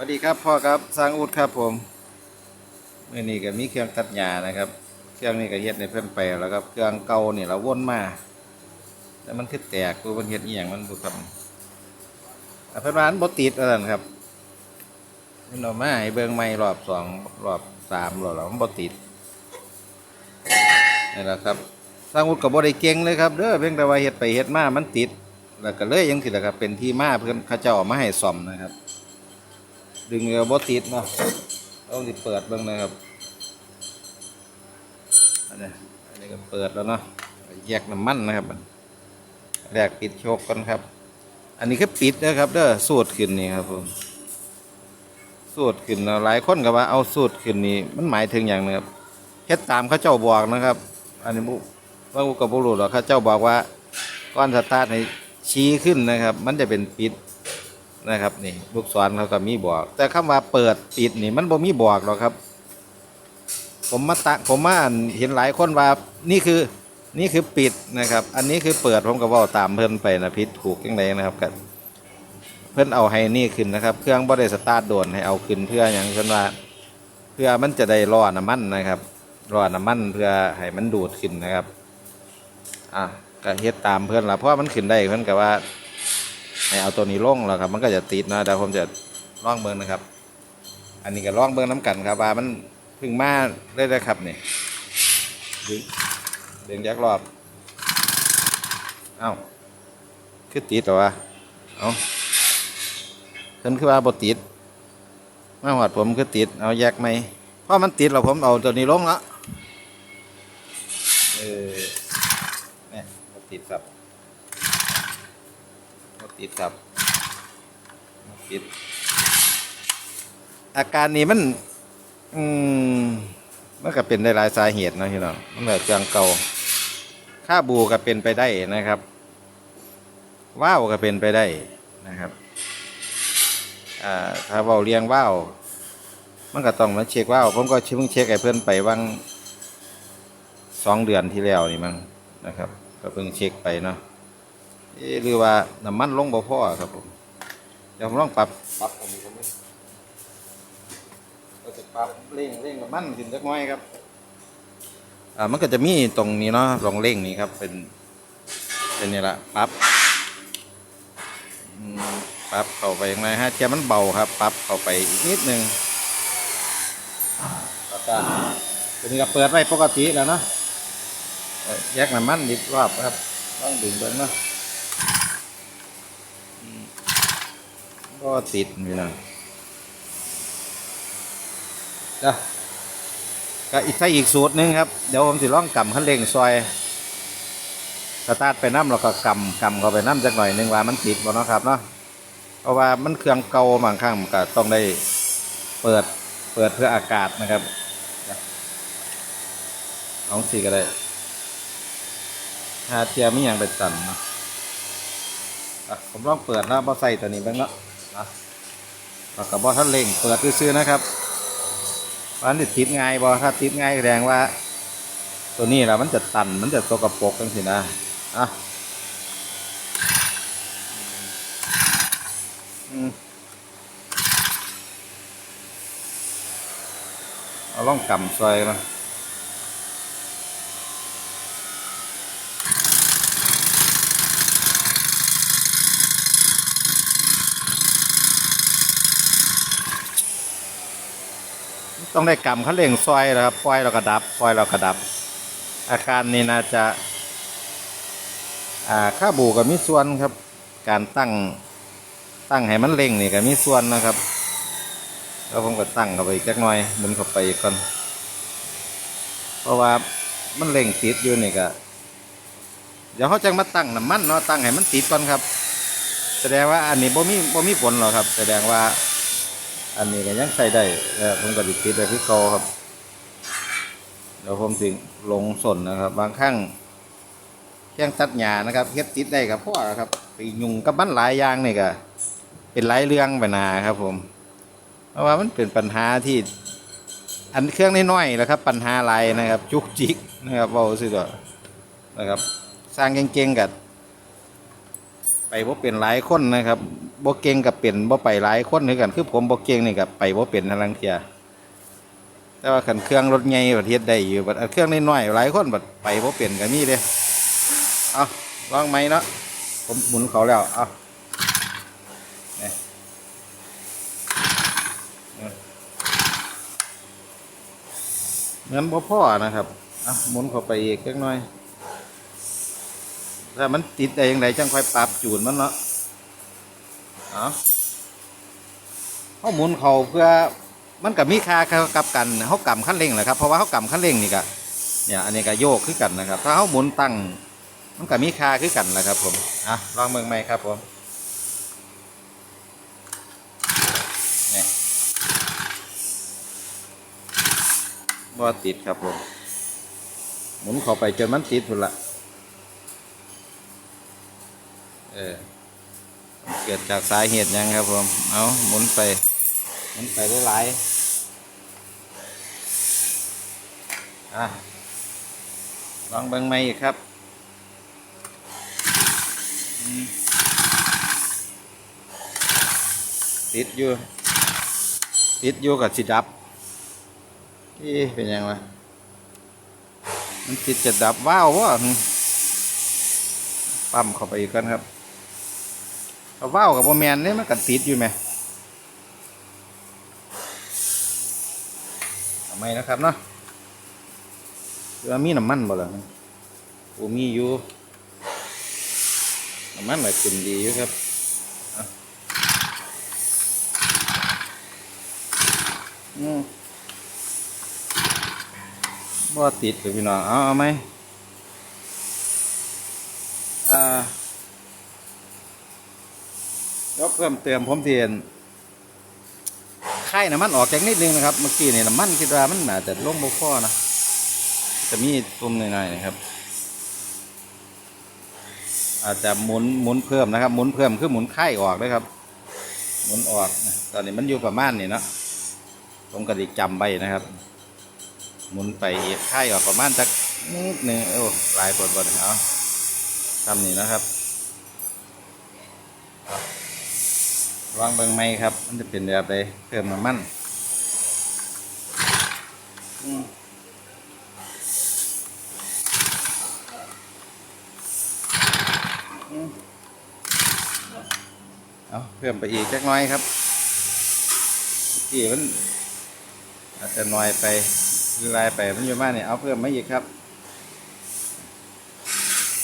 วัสดีครับพ่อครับสร้างอุดครับผมเมื่อนี้ก็มีเครื่องตัดหญ้านะครับ เครื่องนี้ก็เฮ็ดในเพิ่นไปแล้วครับ เครื่องเก่านี่ยเราวนมาแล้วมันคือแตกตัวมันเฮ็ดอีหยังมันบ่ครับอะเพิ่นว่าอันบ่ติดว่าซั่นครับเพิ่นเอามาให้เบิ่งใหม่รอบสองรอบสามรอบแล้วมันบ่ติดนี่แหละครับสร้างอุดก็บ่ได้เก่งเลยครับเด้อเพียงแต่ว่าเฮ็ดไปเฮ็ดมามันติด แล้วก็เลยยังสิล่ะครับเป็นที่มาเพิ่นเขาเจ้าเอามาให้ซ่อมนะครับ ดึงเรือบติดเนาะต้องสิเปิดบ้างนะครับอันนี้อันนี้ก็เปิดแล้วเนาะแยกน้ำมันนะครับแรกปิดโชกกันครับ อันนี้คือปิดนะครับเด้อสูตรขึ้นนี่ครับผมสูตรขึ้นนะหลายคนก็ว่าเอาสูตรขึ้นนี่มันหมายถึงอย่างนึงครับเฮ็ดตามเขาเจ้าบอกนะครับ อันนี้บุว่าบุกับบุรุษหรอกเขาเจ้าบอกว่าก้อนสตาร์ทให้ชี้ขึ้นนะครับ มันจะเป็นปิด นะครับนี่ลูกศรเขาก็มีบอก แต่คำว่าเปิดปิดนี่มันบ่มีบอกหรอกครับ ผมมาตะผมมาอ่าเห็นหลายคนว่านี่คือนี่คือปิดนะครับ อันนี้คือเปิดผมก็ว่าตามเพิ่นไปนะพิษถูกยังไงนะครับก็เพิ่นเอาให้นี่ขึ้นนะครับ เครื่องบ่ได้สตาร์ทโดนให้เอาขึ้นเพื่ออย่างเช่นว่า เพื่อมันจะได้รอน้ำมันนะครับรอน้ำมันเพื่อให้มันดูดขึ้นนะครับอะก็เฮ็ดตามเพิ่อนละเพราะว่ามันขึ้นได้เพิ่อนก็ว่า ให้เอาตัวนี้ลงแล้วครับ มันก็จะติดนะเดี๋ยวผมจะล่องเบิ้งนะครับ อันนี้ก็ล่องเบิ้งน้ำกันครับว่ามันพึ่งมาได้เลยครับนี่ดึงดึงยักรอบเอ้าคือติดเหรอวะเอ้าเพิ่นคือว่าบติดมาหอดผมคือติดเอาแยกไหมเพราะมันติดแล้วผมเอาตัวนี้ลงแล้วเออเนี่ยติดครับ บ่ติดครับบ่ติด อาการนี้มัน อืมมันก็เป็นได้หลายสาเหตุนะพี่น้องมันแบบเครื่องเก่าค่าบูก็เป็นไปได้นะครับว่าวก็เป็นไปได้นะครับอ่าถ้าเว้าเรียงว่าวมันก็ต้องมาเช็คว่าวผมก็เพิ่งเช็คไอ้เพื่อนไปว่างสองเดือนที่แล้วนี่มั้งนะครับ ก็เพิ่งเช็คไปเนาะ เอ๊ะหรือว่าน้ำมันลงบ่พอครับผมเดี๋ยวผมลองปรับปรับผมผมก็จะปรับเร่งเร่งน้ำมันขึ้นจักหน้อยครับอ่ามันก็จะมีตรงนี้เนาะลองเร่งนี้ครับ เป็นเป็นนี่ละปรับปรับเข้าไปยังไงฮะเทียมันเบาครับปรับเข้าไปอีกนิดนึงแล้วก็ตัวนี้ก็เปิดไว้ปกติแล้วเนาะแยกน้ำมันอีกรอบครับต้องดึงเบิ้งเนาะ ก็ติดอยู่นะเดี๋ยวก็อีกใช้อีกสูตรหนึงครับ เดี๋ยวผมสิลองกำคันเร่งซอยสตาร์ทไปน้ำแล้วก็กำกำเข้าไปน้ำจักหน่อยหนึงว่ามันติดบ่เนาะครับเนาะเพราะว่ามันเครื่องเก่าบางครั้งก็ต้องได้เปิดเปิดเพื่ออากาศนะครับเอาสีก็ได้ถ้าเทียมไม่ยังเป็นตันเนาะอะผมลองเปิดนะบอใส่ตัวนี้บ้างเนาะ นะแล้วกับบอท่านเล่งเปิดซื้อนะครับมันจะติดง่ายบอถ้าติดง่ายแสดงว่า ตัวนี้แหละมันจะตันมันจะสกปรกจังสินะอะอืมเอาล่องกำซอยมา ต้องได้กำเขาเร่งซอยแล้วครับปล่อยเรากระดับปล่อยเรากระดับ อาการนี้น่าจะอ่าค่าบูก็มีส่วนครับ การตั้งตั้งให้มันเร่งนี่ก็มีส่วนนะครับแล้วผมก็ตั้งเข้าไปอีกจักหน่อยหมุนเข้าไปอีกก่อน เพราะว่ามันเร่งติดอยู่นี่ก็เดี๋ยวเขาจะมาตั้งน้ำมันเนาะตั้งให้มันติดก่อนครับ แสดงว่าอันนี้บ่มีบ่มีผลหรอกครับ แสดงว่า อันนี้ก็ยังใส่ได้แล้วผมก็ดิติดไปคือเก่าครับเดี๋ยวผมถึงลงสนนะครับ บางครั้งเครื่องตัดหญ้านะครับเฮ็ดติดได้กับพ่อครับไปยุ่งกับมันหลายอย่างนี่ก็เป็นหลายเรื่องไปหนาครับ ผม เพราะว่ามันเป็นปัญหาที่ อันเครื่องน้อยๆนะครับ ปัญหาหลายนะครับ จุกจิกนะครับเบาสิตัวนะครับ สร้างเก่งๆกับ ไปบ่เป็นหลายคนนะครับบ่เก่งกับเป็นบ่ไปหลายคนคือกันคือผมบ่เก่งนี่กับไปบ่เป็นทางลังเทียแต่ว่าคันเครื่องรถใหญ่ประเทศได้อยู่บัดเครื่องน้อยๆหลายคนบัดไปบ่เป็นก็มีเด้เอาลองไหมเนาะผมหมุนเขาแล้วเอาเนี่ยเงินบ่พ่อนะครับเอาหมุนเข้าไปอีกเล็กน้อย ถ้ามันติดได้ยังไงจังค่อยปรับจูนมันเนาะเอาเขาหมุนเขาเพื่อมันกับมีค่ากับกันเขากำขั้นเร่งแหละครับเพราะว่าเขากำขั้นเร่งนี่ก็เนี่ยอันนี้ก็โยกขึ้นกันนะครับ ถ้าเขาหมุนตั้งมันกับมีค่าขึ้นกันแหละครับ ผมอะลองเมืองใหม่ครับผมเนี่ยบ่ติดครับผมหมุนเข้าไปจนมันติดพุ่นละ เออ เกิดจากสาเหตุยังครับผม เอาหมุนไปหมุนไปได้หลายอะลองเบิ่งใหม่อีกครับติดอยู่ติดอยู่กับสิดับนี่เป็นยังไงมันติดจะดับว้าววะปั๊มเข้าไปอีกกันครับ เอาว่าวกับโมแมนนี่มันกันติดอยู่ไหมทำไมนะครับเนาะเรือมีน้ำมันบ่ล่ะโอ้มีอยู่น้ำมันแบบขึ้นดีอยู่ครับอาอืมบ่ติดเลยพี่น้องเอาเอาไหมอ่า แล้วเพิ่มเติมผมเทียนค่น้ำมันออกจากนิดนึงนะครับ เมื่อกี้นี่น้ำมันคิดว่ามันอาจจะลงบกพอนะ จะมีตุ่มหน่อยๆนะครับ อาจจะหมุนหมุนเพิ่มนะครับ หมุนเพิ่มคือหมุนค่ออกด้ครับ หมุนออก ตอนนี้มันอยู่ประมาณนี้เนาะผมก็ไดิจำไว้นะครับ หมุนไปอีกค่ออกประมาณจักนิดนึงโอ้หลายคนบ่นเอาทำนี่นะครับ วางเบิงไม้ครับ มันจะเป็นแบบใดเพิ่มน้ำมันอืมอืมเอาเพิ่มไปอีกจักหน้อยครับที่มันอาจจะน้อยไปหรือลายไปมันอยู่มากเนี่ยเอาเพิ่มมาอีกครับ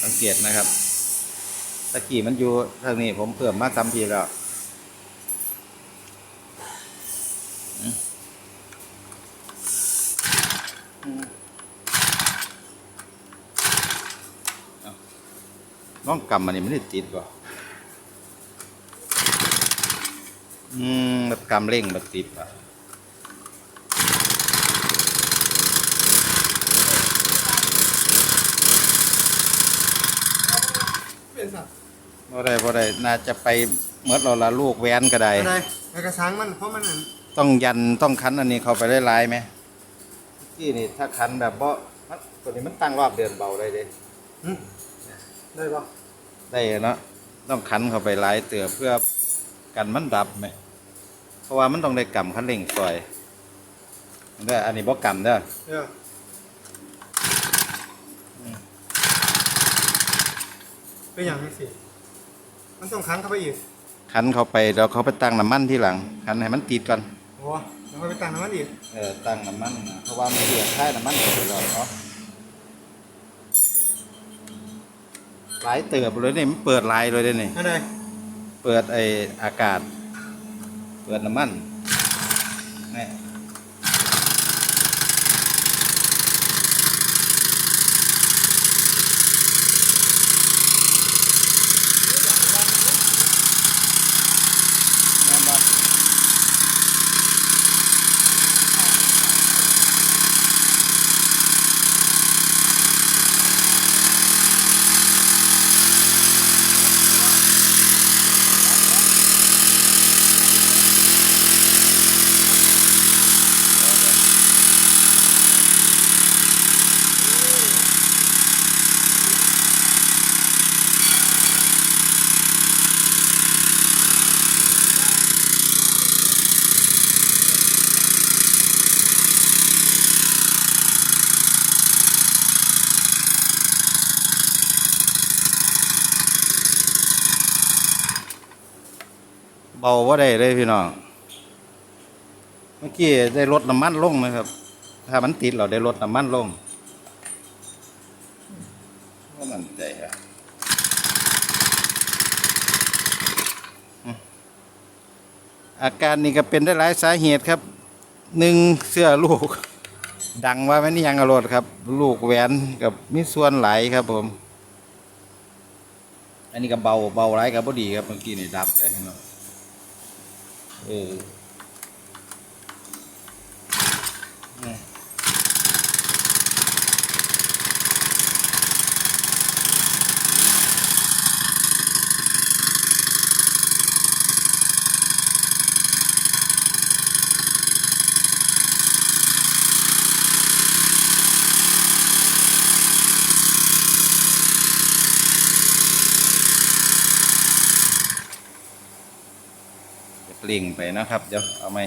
สังเกตนะครับตะกี้มันอยู่ทางนี้ผมเพิ่มมาซ้ำทีแล้ว น้องกำมันนี่ไม่ได้ติดว่ะอืมมันกำเร่งมันติดว่ะเป็นสัตว์บ่ได้บ่ได้น่าจะไปเมื่อเราละลูกแวนก็ได้ อะไรไอ้กระสังมันเพราะมันนั่นต้องยันต้องคันอันนี้เข้าไปได้หลายไหมที่นี่ถ้าคันแบบบ่มันตัวนี้มันตั้งรอบเดือนเบาได้เด้หึ ได้ปะได้เนาะต้องคันเข้าไปหลายเตือเพื่อกันมันดับไหมเพราะว่ามันต้องได้กำคันเร่งซอยเด้ออันนี้บ่กำเด้อเออเป็นอย่างนี้สิมันต้องคันเข้าไปอีกคันเข้าไปแล้วเขาไปตั้งน้ำมันที่หลังคันให้มันติดก่อนโอ้แล้วก็ไปตั้งน้ำมันอีกเออตั้งน้ำมันนะเพราะว่ามันเดือดค่ายน้ำมันเข้าไปแล้วเนาะ หลายเติบเลยนี่มันเปิดลายเลยเด้นี่ อะไรเปิดไออากาศ เปิดน้ำมันนี่ เบาว่าได้เลยพี่น้อง เมื่อกี้ได้ลดน้ำมันลงนะครับ ถ้ามันติดเราได้ลดน้ำมันลงก็มันใจอะอืมอาการนี้ก็เป็นได้หลายสาเหตุครับหนึ่งเสื้อลูก ดังว่าไม่นี่ยังอรดครับ ลูกแหวนกับมีส่วนไหลครับผม อันนี้ก็เบาเบาไรกับพอดีครับเมื่อกี้นี่ดับเลย เนาะเออเนี่ย ลิ่งไปนะครับ เดี๋ยวเอาไหม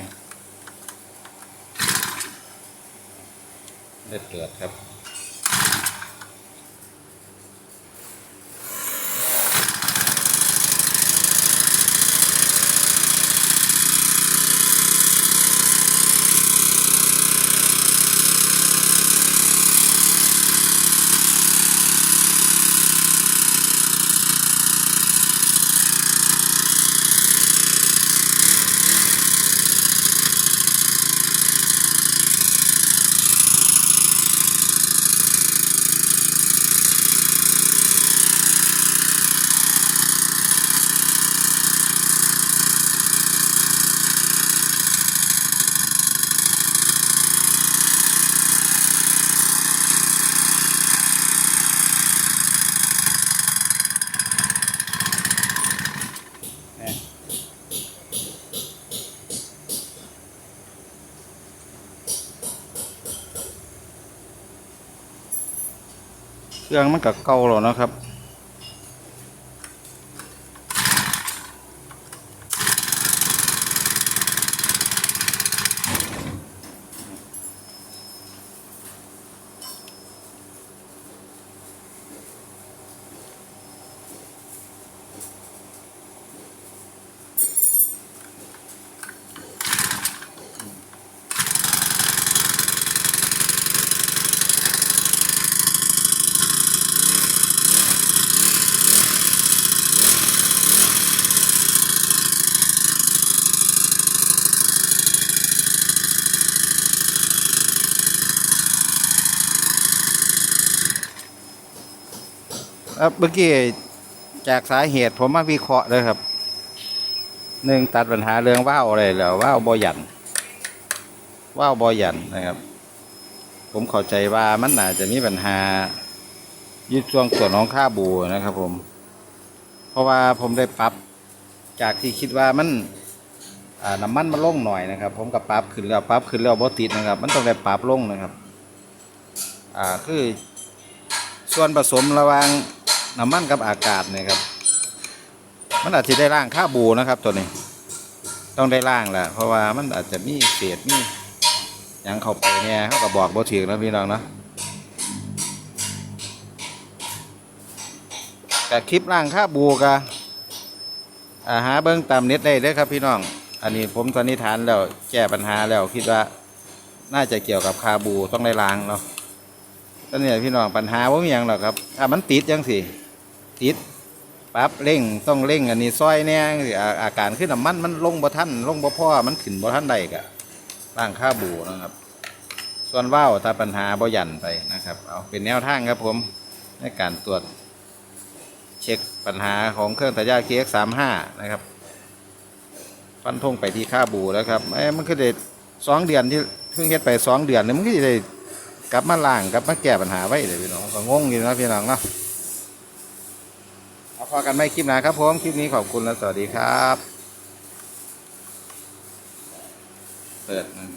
เลือดเกิดครับ รื่องมันก็เก่าแล้วนะครับ ครับเมื่อกี้จากสาเหตุผมมาวิเคราะห์เลยครับหนึ่งตัดปัญหาเรื่องว่าวอะไรแล้วว่าวบอยันว่าวบอยันนะครับ ผมเข้าใจว่ามันน่าจะมีปัญหายึดช่วงส่วนของค่าบูนะครับ ผม เพราะว่าผมได้ปรับจากที่คิดว่ามันน้ำมันมันลงหน่อยนะครับ ผมกับปรับขึ้นแล้วปรับขึ้นแล้วบ่ติดนะครับ มันต้องได้ปรับลงนะครับ อ่าคือส่วนผสมระหว่าง น้ำมันกับอากาศเนี่ยครับ มันอาจจะได้ร่างค่าบูนะครับตัวนี้ ต้องได้ร่างแหละเพราะว่ามันอาจจะมีเศษมีหยังเข้าไปเนี่ยเขาก็บอกบ่ถึงนะพี่น้องเนาะกับคลิปร่างค่าบูกะอาหาเบิ้งตามเน็ตได้เลยครับพี่น้อง อันนี้ผมสันนิษฐานแล้วแก้ปัญหาแล้วคิดว่าน่าจะเกี่ยวกับคาบูต้องได้ล้างเนาะตอนนี้พี่น้องปัญหาว่ามีอย่างหรอกครับ ถ้ามันติดยังสิ ติดปั๊บเร่งต้องเร่งอันนี้ซอยเนี่ยอาการขึ้นน้ำมันมันลงบ่ทันลงบ่พ่อมันขึ้นบ่ทันใดกะร่างค่าบูนะครับ ส่วนว่าวถ้าปัญหาบ่ยันไปนะครับเอาเป็นแนวทางครับผมในการตรวจเช็คปัญหาของเครื่องตัดหญ้า KX35 นะครับฟันธงไปที่ค่าบูแล้วครับเอ้มันคือเด็สองเดือนที่เพิ่งเฮ็ดไปสองเดือนเนี่ยมันก็จะได้กลับมาล่างกลับมาแก้ปัญหาไว้เลยพี่น้องก็งงอยู่นะพี่น้องเนาะ พอกันไม่คลิปหนะครับผม คลิปนี้ขอบคุณและสวัสดีครับ เปิดมัน